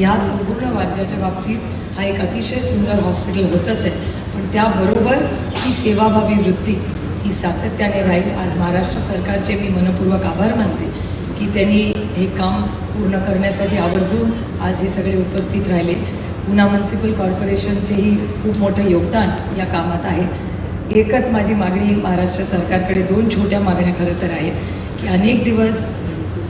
या संपूर्ण राज्याच्या बाबतीत हा एक अतिशय सुंदर हॉस्पिटल होतच आहे. पण त्याबरोबर ही सेवाभावी वृत्ती ही सातत्याने राहील. आज महाराष्ट्र सरकारचे मी मनपूर्वक आभार मानते की त्यांनी हे काम पूर्ण करण्यासाठी आवर्जून आज हे सगळे उपस्थित राहिले. पुन्हा म्युन्सिपल कॉर्पोरेशनचेही खूप मोठं योगदान या कामात आहे. एकच माझी मागणी महाराष्ट्र सरकारकडे दोन छोट्या मागण्या खरं तर आहेत की अनेक दिवस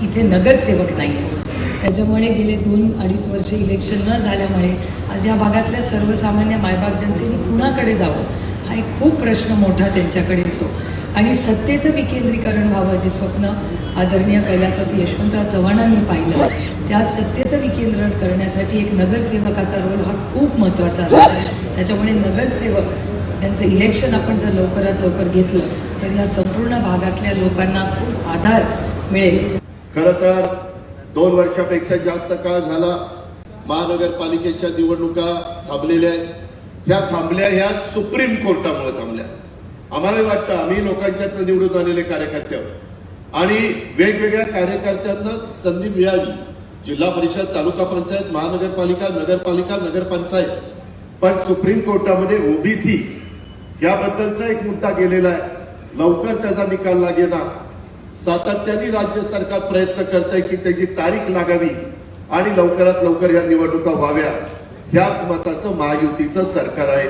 इथे नगरसेवक नाही आहेत त्याच्यामुळे गेले दोन अडीच वर्ष इलेक्शन न झाल्यामुळे आज या भागातल्या सर्वसामान्य मायबाप जनतेने कुणाकडे जावं हा एक खूप प्रश्न मोठा त्यांच्याकडे येतो. आणि सत्तेचं विकेंद्रीकरण व्हावं जे स्वप्न आदरणीय कैलासास यशवंतराव चव्हाणांनी पाहिलं त्या सत्तेचं विकेंद्रण करण्यासाठी एक नगरसेवकाचा रोल हा खूप महत्त्वाचा असतो. त्याच्यामुळे नगरसेवक त्यांचं इलेक्शन आपण जर लवकरात लवकर घेतलं तर या संपूर्ण भागातल्या लोकांना खूप आधार मिळेल. खरं तर दोन वर्षापेक्षा जास्त काळ झाला महानगरपालिकेच्या निवडणुका थांबलेल्या आहेत. ह्या थांबल्या ह्या सुप्रीम कोर्टामुळे थांबल्या. आम्हाला वाटतं आम्ही लोकांच्यात निवडून आलेले कार्यकर्ते आहोत. आणि वेगवेगळ्या कार्यकर्त्यांना संधी मिळावी जिल्हा परिषद तालुका पंचायत महानगरपालिका नगरपालिका नगरपंचायत. पण सुप्रीम कोर्टामध्ये ओबीसी याबद्दलचा एक मुद्दा गेलेला आहे. लवकर त्याचा निकाल लागेना. सातत्याने राज्य सरकार प्रयत्न करत आहे की त्याची तारीख लागावी आणि लवकरात लवकर या निवडणुका व्हाव्या. ह्याच मताचं महायुतीचं सरकार आहे.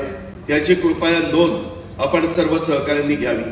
याची कृपया नोंद आपण सर्व सहकाऱ्यांनी घ्यावी.